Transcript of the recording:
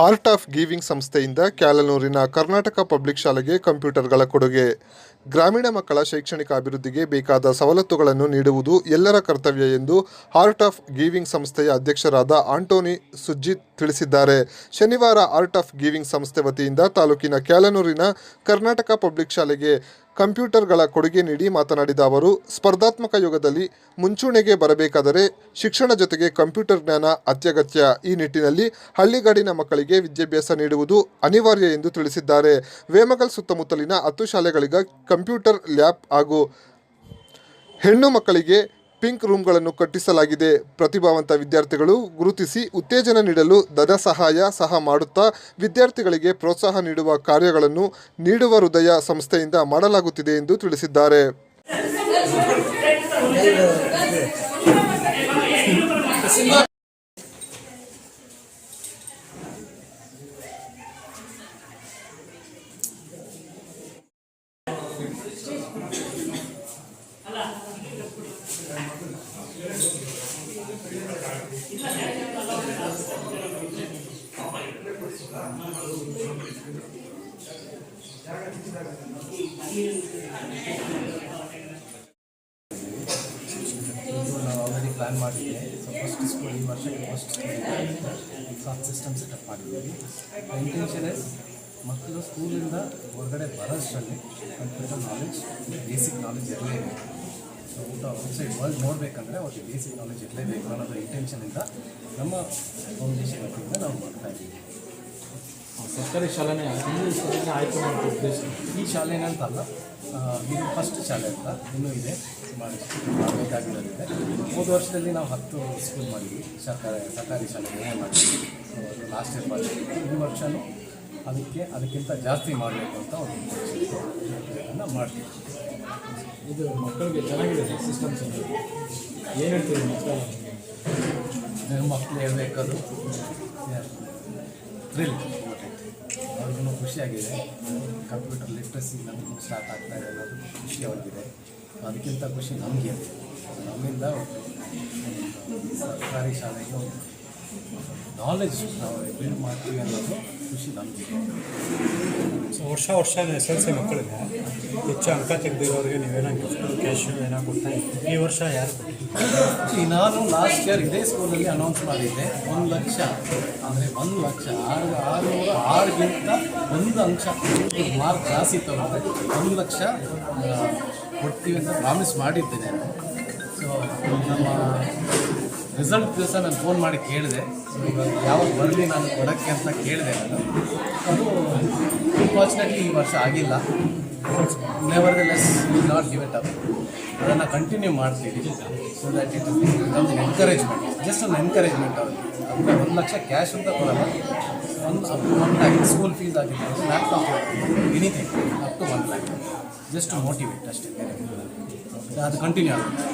Heart of giving ಸಂಸ್ಥೆಯಿಂದ ಕ್ಯಾಲನೂರಿನ Karnataka public ಶಾಲೆಗೆ ಕಂಪ್ಯೂಟರ್ಗಳ ಕೊಡುಗೆ. ಗ್ರಾಮೀಣ ಮಕ್ಕಳ ಶೈಕ್ಷಣಿಕ ಅಭಿವೃದ್ಧಿಗೆ ಬೇಕಾದ ಸವಲತ್ತುಗಳನ್ನು ನೀಡುವುದು ಎಲ್ಲರ ಕರ್ತವ್ಯ ಎಂದು ಹಾರ್ಟ್ ಆಫ್ ಗೀವಿಂಗ್ ಸಂಸ್ಥೆಯ ಅಧ್ಯಕ್ಷರಾದ ಆಂಟೋನಿ ಸುಜಿತ್ ತಿಳಿಸಿದ್ದಾರೆ. ಶನಿವಾರ ಆರ್ಟ್ ಆಫ್ ಗೀವಿಂಗ್ ಸಂಸ್ಥೆ ವತಿಯಿಂದ ತಾಲೂಕಿನ ಕ್ಯಾಲನೂರಿನ ಕರ್ನಾಟಕ ಪಬ್ಲಿಕ್ ಶಾಲೆಗೆ ಕಂಪ್ಯೂಟರ್ಗಳ ಕೊಡುಗೆ ನೀಡಿ ಮಾತನಾಡಿದ ಅವರು, ಸ್ಪರ್ಧಾತ್ಮಕ ಯುಗದಲ್ಲಿ ಮುಂಚೂಣಿಗೆ ಬರಬೇಕಾದರೆ ಶಿಕ್ಷಣ ಜೊತೆಗೆ ಕಂಪ್ಯೂಟರ್ ಜ್ಞಾನ ಅತ್ಯಗತ್ಯ. ಈ ನಿಟ್ಟಿನಲ್ಲಿ ಹಳ್ಳಿಗಾಡಿನ ಮಕ್ಕಳಿಗೆ ವಿದ್ಯಾಭ್ಯಾಸ ನೀಡುವುದು ಅನಿವಾರ್ಯ ಎಂದು ತಿಳಿಸಿದ್ದಾರೆ. ವೇಮಗಲ್ ಸುತ್ತಮುತ್ತಲಿನ ಹತ್ತು ಶಾಲೆಗಳಿಗೆ ಕಂಪ್ಯೂಟರ್ ಲ್ಯಾಬ್ ಹಾಗೂ ಹೆಣ್ಣು ಮಕ್ಕಳಿಗೆ ಪಿಂಕ್ ರೂಮ್ಗಳನ್ನು ಕಟ್ಟಿಸಲಾಗಿದೆ. ಪ್ರತಿಭಾವಂತ ವಿದ್ಯಾರ್ಥಿಗಳು ಗುರುತಿಸಿ ಉತ್ತೇಜನ ನೀಡಲು ಧನ ಸಹಾಯ ಸಹ ಮಾಡುತ್ತಾ ವಿದ್ಯಾರ್ಥಿಗಳಿಗೆ ಪ್ರೋತ್ಸಾಹ ನೀಡುವ ಕಾರ್ಯಗಳನ್ನು ನೀಡುವ ಹೃದಯ ಸಂಸ್ಥೆಯಿಂದ ಮಾಡಲಾಗುತ್ತಿದೆ ಎಂದು ತಿಳಿಸಿದ್ದಾರೆ. ಪ್ಲ್ಯಾನ್ ಮಾಡಿದ್ದೆ ಸೊ ಫಸ್ಟ್ ಸ್ಕೂಲ್ ಈ ವರ್ಷಕ್ಕೆ ಫಸ್ಟ್ ಸಾಫ್ಟ್ ಸಿಸ್ಟಮ್ ಸೆಟಪ್ ಮಾಡಿದ್ದೀವಿ ಇಂಟೆನ್ಷನ್ ಇಸ್ ಮಕ್ಕಳು ಸ್ಕೂಲಿಂದ ಹೊರಗಡೆ ಬರೋಷ್ಟರಲ್ಲಿ ಕಂಪ್ಯೂಟರ್ ನಾಲೆಜ್ ಬೇಸಿಕ್ ನಾಲೆಜ್ ಇರಲೇಬೇಕು ಸೊ ಊಟ ಔಟ್ಸೈಡ್ ವರ್ಲ್ಡ್ ನೋಡಬೇಕಂದ್ರೆ ಅವ್ರಿಗೆ ಬೇಸಿಕ್ ನಾಲೆಜ್ ಇರಲೇಬೇಕು ಅನ್ನೋದು ಇಂಟೆನ್ಷನಿಂದ ನಮ್ಮ ಫೌಂಡೇಶನ್ ವತಿಯಿಂದ ನಾವು ಮಾಡ್ತಾ ಇದ್ದೀವಿ. ಸರ್ಕಾರಿ ಶಾಲೆನೇ ಹಿಂದಿನ ಶಾಲೆನೇ ಆಯ್ಕೆ ಮಾಡೋ ಉದ್ದೇಶ? ಈ ಅಂತ ಅಲ್ಲ ಇದು ಫಸ್ಟ್ ಶಾಲೆ ಅಂತ ಇನ್ನೂ ಇದೆ ಸುಮಾರು ಬೇಕಾಗಿರೋದಿದೆ ಹೋದ ವರ್ಷದಲ್ಲಿ ನಾವು ಹತ್ತು ಸ್ಕೂಲ್ ಮಾಡಿದ್ವಿ. ಸರ್ಕಾರಿ ಸರ್ಕಾರಿ ಶಾಲೆಗಳೇ ಮಾಡಿದ್ವಿ ಲಾಸ್ಟ್ ಇಯರ್ ಮಾಡಿದ್ವಿ. ಈ ವರ್ಷವೂ ಅದಕ್ಕೆ ಅದಕ್ಕಿಂತ ಜಾಸ್ತಿ ಮಾಡಬೇಕು ಅಂತ ಒಂದು ಮಾಡ್ತೀವಿ. ಇದು ಮಕ್ಕಳಿಗೆ ಚೆನ್ನಾಗಿದೆ ಸಿಸ್ಟಮ್ಸ್ ಏನು ಹೇಳ್ತೀವಿ ಮಕ್ಕಳು? ಮಕ್ಕಳು ಹೇಳಬೇಕದು. ಥ್ರಿಲ್ ಅವ್ರಿಗೂ ಖುಷಿಯಾಗಿದೆ. ಕಂಪ್ಯೂಟರ್ ಲಿಟ್ರಸಿ ನಮಗೆ ಸ್ಟಾರ್ಟ್ ಆಗ್ತಾ ಇದೆ ಅನ್ನೋದು ಖುಷಿ ಅವ್ರಿಗಿದೆ ಅದಕ್ಕಿಂತ ಖುಷಿ ನಮಗೆ. ನಮ್ಮಿಂದ ಸರ್ಕಾರಿ ಶಾಲೆಗೆ ನಾಲೆಜ್ ನಾವು ಏನು ಮಾಡ್ತೀವಿ ಅನ್ನೋದು ಖುಷಿ ನಮಗೆ. ಸೊ ವರ್ಷ ವರ್ಷ ಎಸ್ ಎಲ್ ಸಿ ಮಕ್ಕಳಿಗೆ ಹೆಚ್ಚು ಅಂಕ ತೆಗೆದಿರೋರಿಗೆ ನೀವೇನೋ ಗಿಫ್ಟ್ ಕ್ಯಾಶ್ ಏನೋ ಕೊಡ್ತಾ ಈ ವರ್ಷ ಯಾರು ಈ ನಾನು ಲಾಸ್ಟ್ ಇಯರ್ ಇದೇ ಸ್ಕೂಲಲ್ಲಿ ಅನೌನ್ಸ್ ಮಾಡಿದ್ದೆ ಒಂದು ಲಕ್ಷ. ಅಂದರೆ ಒಂದು ಲಕ್ಷ. ಆರು ಆರುನೂರ ಆರುಗಿಂತ ಒಂದು ಅಂಶ. ಮಾರ್ಕ್ ಜಾಸ್ತಿ ತಗೊಂಡ್ರೆ ಒಂದು ಲಕ್ಷ ಕೊಡ್ತೀವಿ ಅಂತ ಪ್ರಾಮಿಸ್ ಮಾಡಿದ್ದೆ ನಾನು. ಸೊ ನಮ್ಮ ರಿಸಲ್ಟ್ ದಿವಸ ನಾನು ಫೋನ್ ಮಾಡಿ ಕೇಳಿದೆ. ಯಾವಾಗ ಬರಲಿ ನಾನು ಕೊಡೋಕ್ಕೆ ಅಂತ ಕೇಳಿದೆ. ನಾನು ಅದು ಅನ್ಫಾರ್ಚುನೇಟ್ಲಿ ಈ ವರ್ಷ ಆಗಿಲ್ಲ. Nevertheless will not give it up ಅದನ್ನು ಕಂಟಿನ್ಯೂ ಮಾಡ್ತೀವಿ. ಸೊ ದಟ್ ಇಟ್ ನಮ್ಗೆ ಎನ್ಕರೇಜ್ಮೆಂಟ್ ಜಸ್ಟ್ ಒಂದು ಎನ್ಕರೇಜ್ಮೆಂಟ್ ಅವ್ರಿಗೆ. ಒಂದು ಲಕ್ಷ ಕ್ಯಾಶ್ ಅಂತ ಕೊಡಲ್ಲ. ಒಂದು up to one lakh school fees ಆಗಿರ್ಬೋದು. Laptop anything up to one lakh just motivate ಅಷ್ಟೇ. ಅದು ಕಂಟಿನ್ಯೂ ಆಗುತ್ತೆ.